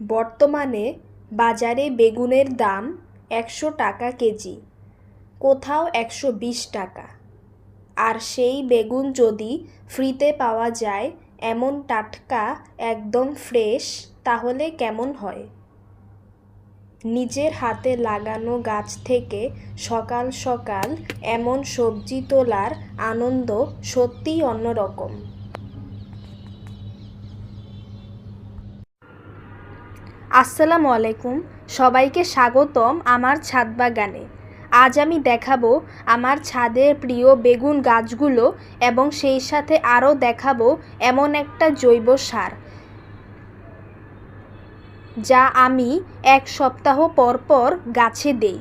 বর্তমানে বাজারে বেগুনের দাম একশো টাকা কেজি, কোথাও একশো বিশ টাকা। আর সেই বেগুন যদি ফ্রিতে পাওয়া যায় এমন টাটকা, একদম ফ্রেশ, তাহলে কেমন হয়? নিজের হাতে লাগানো গাছ থেকে সকাল সকাল এমন সবজি তোলার আনন্দ সত্যিই অন্যরকম। আসসালামু আলাইকুম। সবাইকে স্বাগতম আমার ছাদ বাগানে। আজ আমি দেখাবো আমার ছাদের প্রিয় বেগুন গাছগুলো এবং সেই সাথে আরও দেখাবো এমন একটা জৈব সার যা আমি এক সপ্তাহ পর পর গাছে দেই।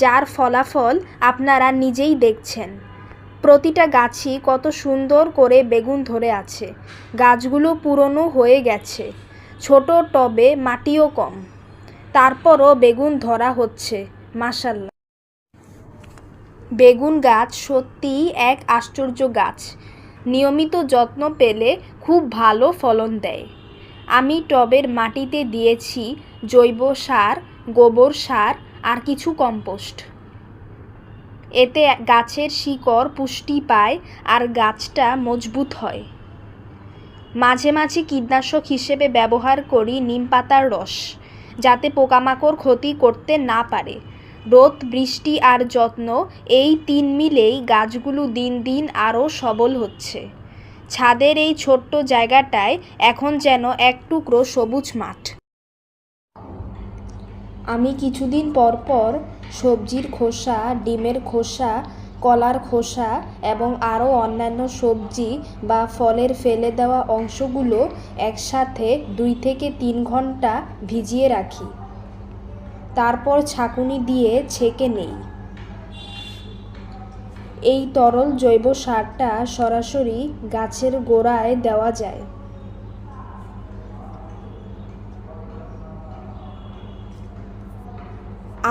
যার ফলাফল আপনারা নিজেই দেখছেন। প্রতিটা গাছই কত সুন্দর করে বেগুন ধরে আছে। গাছগুলো পুরনো হয়ে গেছে। ছোট টবে মাটিও কম। তারপরও বেগুন ধরা হচ্ছে মাসাল্লাহ বেগুন গাছ সত্যিই এক আশ্চর্য গাছ। নিয়মিত যত্ন পেলে খুব ভালো ফলন দেয়। আমি টবের মাটিতে দিয়েছি জৈব সার, গোবর সার আর কিছু কম্পোস্ট। এতে গাছের শিকড় পুষ্টি পায় আর গাছটা মজবুত হয়। মাঝে মাঝে কীটনাশক হিসেবে ব্যবহার করি নিম পাতার রস, যাতে পোকামাকড় ক্ষতি করতে না পারে। রোদ, বৃষ্টি আর যত্ন, এই তিন মিলেই গাছগুলো দিন দিন আরও সবল হচ্ছে। ছাদের এই ছোট্ট জায়গাটায় এখন যেন এক টুকরো সবুজ মাঠ। আমি কিছুদিন পর পর সবজির খোসা, ডিমের খোসা কলার খোসা এবং আরও অন্যান্য সবজি বা ফলের ফেলে দেওয়া অংশগুলো একসাথে দুই থেকে তিন ঘণ্টা ভিজিয়ে রাখি। তারপর ছাঁকুনি দিয়ে ছেঁকে নেই। এই তরল জৈব সারটা সরাসরি গাছের গোড়ায় দেওয়া যায়।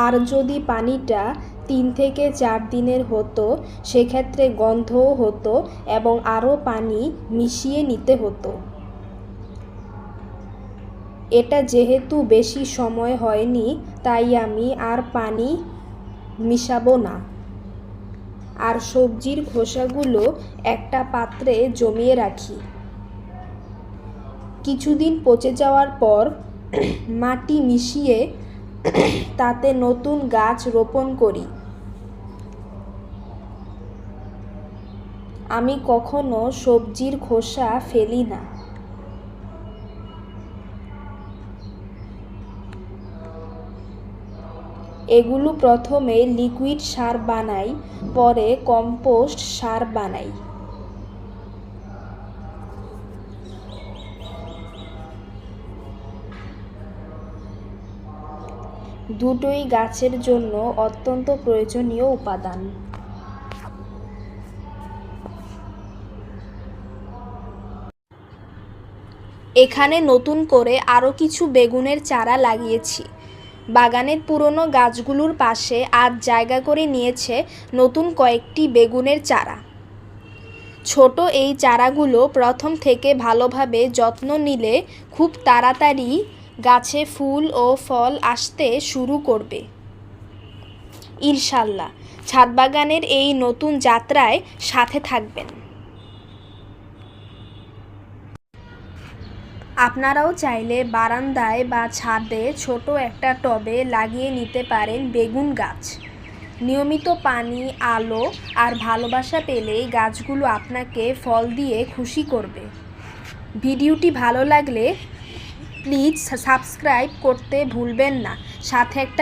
আর যদি পানিটা তিন থেকে চার দিনের হতো, সেক্ষেত্রে গন্ধও হতো এবং আরও পানি মিশিয়ে নিতে হতো। এটা যেহেতু বেশি সময় হয়নি, তাই আমি আর পানি মিশাবো না। আর সবজির খোসাগুলো একটা পাত্রে জমিয়ে রাখি। কিছুদিন পচে যাওয়ার পর মাটি মিশিয়ে তাতে নতুন গাছ রোপণ করি। আমি কখনো সবজির খোসা ফেলি না। এগুলো প্রথমে লিকুইড সার বানাই, পরে কম্পোস্ট সার বানাই। দুটোই গাছের জন্য অত্যন্ত প্রয়োজনীয় উপাদান। এখানে নতুন করে আরও কিছু বেগুনের চারা লাগিয়েছি। বাগানের পুরনো গাছগুলোর পাশে আজ জায়গা করে নিয়েছে নতুন কয়েকটি বেগুনের চারা। ছোট এই চারাগুলো প্রথম থেকে ভালোভাবে যত্ন নিলে খুব তাড়াতাড়ি গাছে ফুল ও ফল আসতে শুরু করবে। ইনশাল্লাহ ছাদ বাগানের এই নতুন যাত্রায় সাথে থাকবেন। আপনারাও চাইলে বারান্দায় বা ছাদে ছোট একটা টবে লাগিয়ে নিতে পারেন বেগুন গাছ। নিয়মিত পানি, আলো আর ভালোবাসা পেলেই গাছগুলো আপনাকে ফল দিয়ে খুশি করবে। ভিডিওটি ভালো লাগলে প্লিজ সাবস্ক্রাইব করতে ভুলবেন না। সাথে একটা